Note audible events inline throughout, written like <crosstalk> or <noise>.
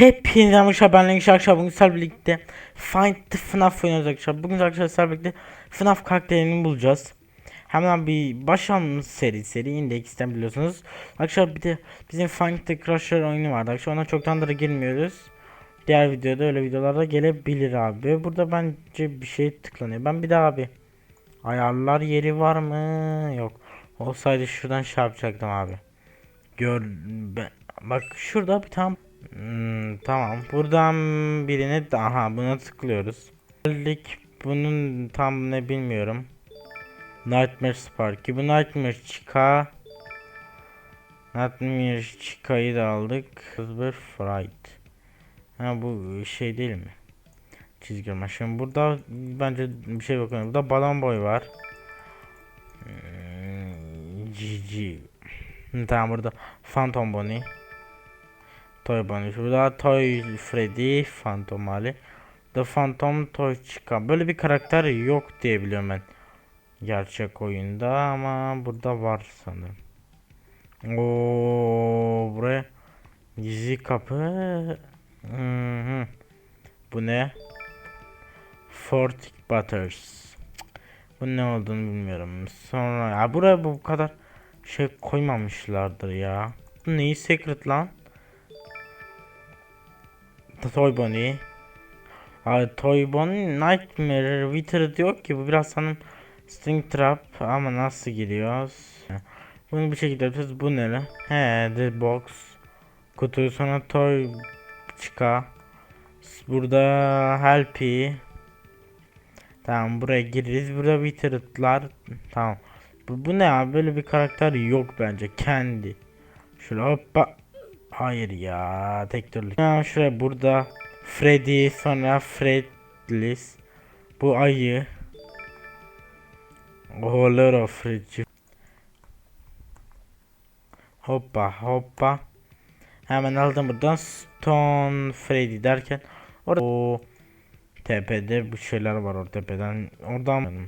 Hepinize arkadaşlar ben Lengiş Akşam bugün sizlerle birlikte Find the FNAF oynuyoruz arkadaşlar. Bugün arkadaşlar sizlerle birlikte FNAF karakterini bulacağız. Hemen bir başlam seri seri index'ten biliyorsunuz. Arkadaşlar bir de bizim Find the Crusher oyunu vardı. Arkadaşlar ona çoktandır girmiyoruz. Diğer videoda öyle videolarda gelebilir abi. Burada bence bir şey tıklanıyor. Ben bir daha abi ayarlar yeri var mı? Yok. Olsaydı şuradan şey yapacaktım abi. Gör bak şurada bir tane Hmm, tamam. Buradan birini aha buna tıklıyoruz. Geldik. Bunun tam ne bilmiyorum. Nightmare Sparky. Bu Nightmare Chica. Nightmare Chica'yı da aldık. Silver Fright. Ha bu şey değil mi? Çizgi. Şimdi burada bence bir şey bakıyorum. Burada Balon Boy var. Hmm, GG. Hı, Tamam burada Phantom Bonnie. Toy Bunny. Burada Toy Freddy, Phantom Ali. The Phantom Toy Chica. Böyle bir karakter yok diye biliyorum ben. Gerçek oyunda ama burada var sanırım. Oo buraya gizli kapı. Hı hı. Bu ne? Fortic Butters. Bu ne olduğunu bilmiyorum. Sonra ya buraya bu kadar şey koymamışlardır ya. Bu neyi secret lan? Toy Bonnie. Abi Toy Bonnie Nightmare Wither diyor ki bu biraz sanırım String Trap ama nasıl giriyoruz? Bunu bir şekilde yapacağız. Bu ne lan? He The Box. Kutuyu sonra Toy Chica. Burada Helpy. Tamam buraya gireriz. Burada Wither'lar. Tamam. Bu, bu ne abi? Böyle bir karakter yok bence. Kendi. Şöyle hoppa. Hayır ya tek türlü. Ha, şuraya burada Freddy sonra Fredlis. Bu ayı. Oğulları Freddy. Hoppa hoppa. Hemen aldım buradan Stone Freddy derken orada o tepede bu şeyler var orada tepeden oradan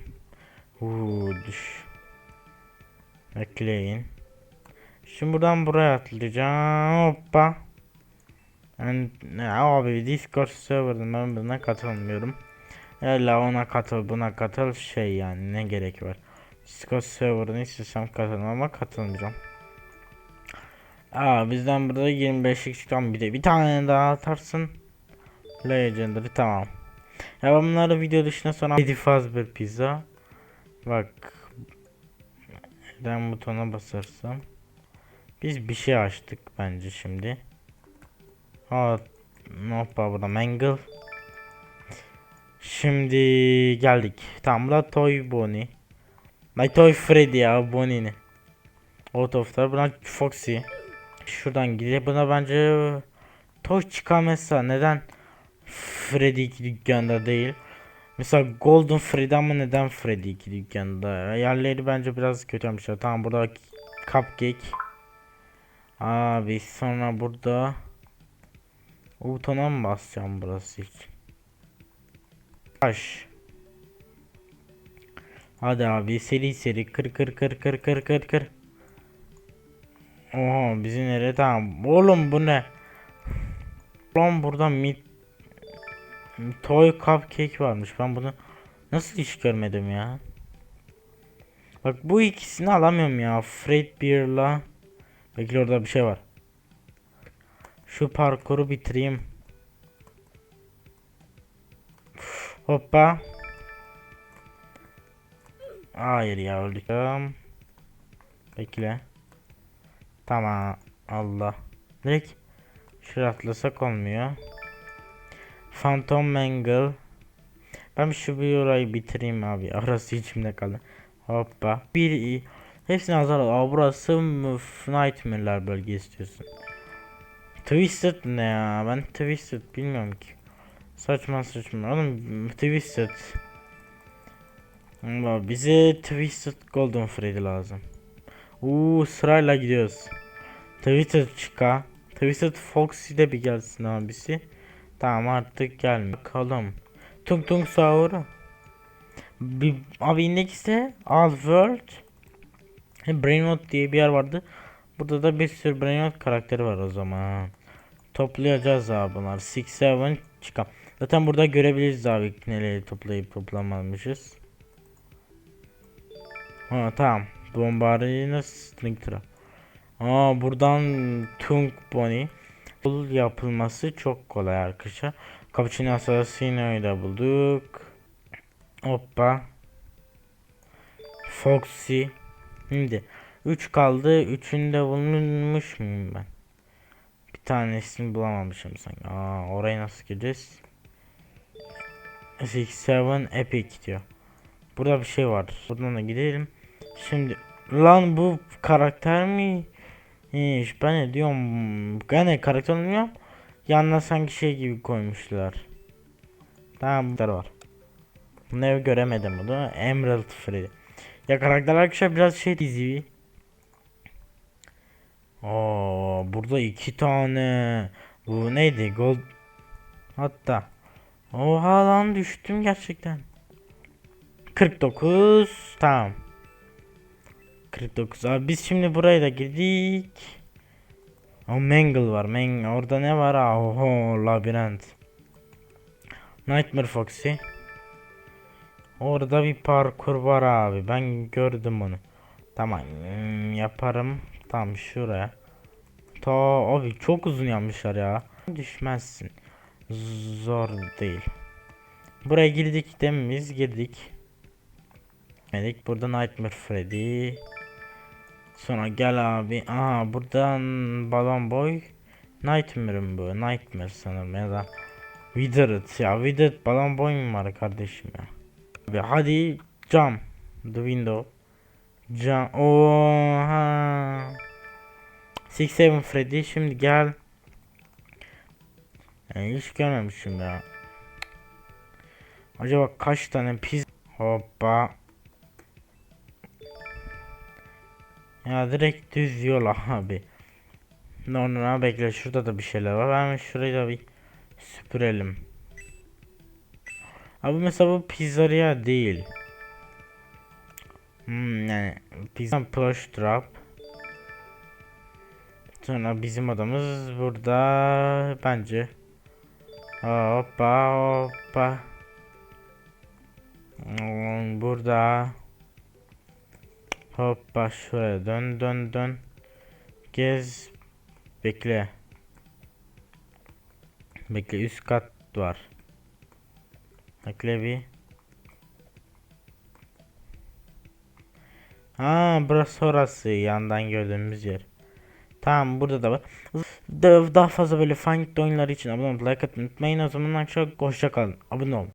Uuu düş. Bekleyin. Şimdi buradan buraya atlayacağım. Hoppa. Yani, abi Discord server'dan ben buna katılmıyorum. Ella ona katıl buna katıl şey yani ne gerek var. Discord server'ını istesem katılmam ama katılmayacağım. Aa bizden burada 25'lik çıkan bir de bir tane daha atarsın. Legendary tamam. Ya bunları video dışında sonra 7 faz pizza. Bak. Ben butona basarsam. Biz bir şey açtık bence şimdi. Aa, hoppa burada Mangle. Şimdi geldik. Tamam burada Toy Bonnie. Ay Toy Freddy ya Bonnie'ni. Out of there. Buna Foxy. Şuradan gidelim. Buna bence Toy çıkar mesela. Neden Freddy iki dükkanda değil? Mesela Golden Freddy ama neden Freddy iki dükkanda? Yerleri bence biraz kötü yapmışlar. Tamam burada Cupcake. Abi sonra burada o butona mı basacağım burası hiç? Taş. Hadi abi seri seri kır kır kır kır kır kır kır. Oha bizi nereye tamam. Oğlum bu ne? Oğlum burada mit Toy cupcake varmış. Ben bunu nasıl hiç görmedim ya? Bak bu ikisini alamıyorum ya. Fred Beer'la Bekle orada bir şey var. Şu parkuru bitireyim. Hoppa. Hayır ya öldük. Bekle. Tamam. Allah. Direkt şuraya atlasak olmuyor. Phantom Mangle. Ben şu bir orayı bitireyim abi. <laughs> Arası içimde kaldı. Hoppa. Bir Hepsini azar al. Aa, burası Nightmare'ler bölgesi istiyorsun. Twisted ne ya? Ben Twisted bilmiyorum ki. Saçma saçma. Oğlum Twisted. Allah bize Twisted Golden Freddy lazım. Uuu sırayla gidiyoruz. Twisted çıka. Twisted Foxy de bir gelsin abisi. Tamam artık gelme. Bakalım. Tung Tung Saur'u. Bir, abi indekste All World Brainrot diye bir yer vardı. Burada da bir sürü Brainrot karakteri var o zaman. Toplayacağız abi bunlar. 6 7 çıkam. Zaten burada görebiliriz abi neleri toplayıp toplamamışız. Ha tamam. Bombardino Stingtra. Aa buradan Tung Bonnie Bul yapılması çok kolay arkadaşlar. Cappuccino Assassino'yu da bulduk. Hoppa. Foxy. Şimdi 3 kaldı. Üçünü de bulmuş muyum ben? Bir tanesini bulamamışım sanki. Aa oraya nasıl gideceğiz? 67 Epic diyor. Burada bir şey var. Buradan da gidelim. Şimdi lan bu karakter mi? İş ben ne diyorum? Gene karakter olmuyor. Yanına sanki şey gibi koymuşlar. Tamam bunlar var. Ne göremedim bunu. Emerald Freddy. Ya karakter arkadaşlar biraz şey dizi. Oo burada iki tane. Bu neydi? Gold. Hatta. Oha lan düştüm gerçekten. 49 tamam. 49 abi biz şimdi buraya da girdik. O Mangle var. Mangle orada ne var? Oho labirent. Nightmare Foxy. Orada bir parkur var abi. Ben gördüm onu. Tamam hmm, yaparım. Tam şuraya. Ta abi çok uzun yapmışlar ya. Düşmezsin. Zor değil. Buraya girdik demeyiz girdik. Girdik. Burada Nightmare Freddy. Sonra gel abi. Aha buradan Balon Boy. Nightmare mi bu? Nightmare sanırım ya da Withered ya Withered Balon Boy mu var kardeşim ya? Abi hadi jump the window. Jump. Oha. Six Seven Freddy şimdi gel. Yani hiç görmemişim ya. Acaba kaç tane pizza Hoppa. Ya direkt düz yol abi. Normal bekle şurada da bir şeyler var. Ben şurayı da bir süpürelim. Abi mesela bu pizzeria değil. Hmm, yani pizza plush drop. Sonra bizim adamız burada bence. Hoppa hoppa. Hmm, Burada. Hoppa şuraya dön dön dön. Gez. Bekle. Bekle üst kat var. Bekle bir. Ha burası orası yandan gördüğümüz yer. Tamam burada da var. Daha fazla böyle Find oyunları için abone olmayı like atmayı unutmayın. O zaman akşam hoşça kalın. Abone olun.